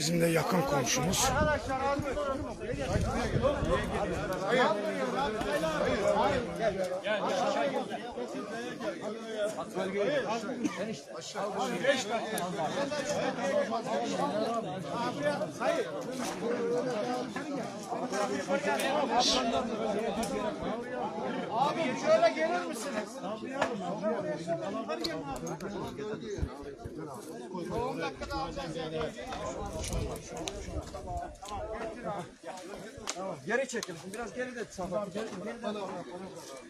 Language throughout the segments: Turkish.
Bizim de yakın komşumuz. Abi gelir misiniz? Geri çekilin. Biraz geri de.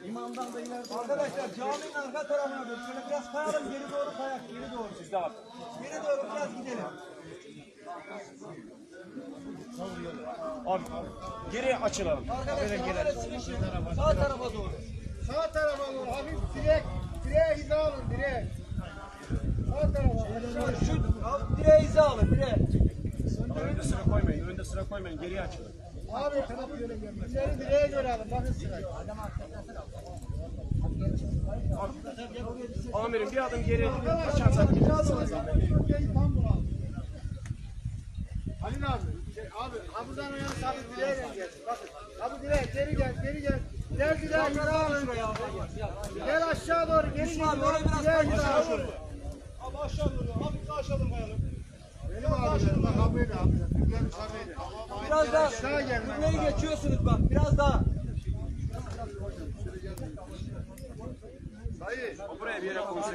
İmamdan da ileride. Arkadaşlar caminin arka tarafına. Şöyle biraz kayalım. Geri doğru kayak. Geri doğru. Siz de bak. Geri doğru biraz gidelim. Abi geri açılalım. Arkadaşlar Sağ tarafa doğru. Doğru hafif direk, direğe hiza alın direk. Sağ tarafa. Şu al, direğe hiza alın. Direğe. Önde sıra koymayın. Önde sıra koymayın. Geriye açılın. Abi ileri direğe göre alın. Bakın sırayı. Amirim bir adım geri açarsak gidersiniz. Türkiye'yi tam abi, abi, kapıdan uyan sabit direğe gel. Bakın, kapı direğe, geri gel, geri gel. Gel direğe hiza alın. Gel aşağı doğru, geri gel. Oraya biraz aşağı alın. Abi aşağı doğru. Hafif de aşağı doğru kayalım. Benim abilerim bak. Türkiye'nin sabiyle. Biraz daha. Aşağı gel. Kürmeyi geçiyorsunuz bak. Biraz daha. Buraya bir yere konuşalım.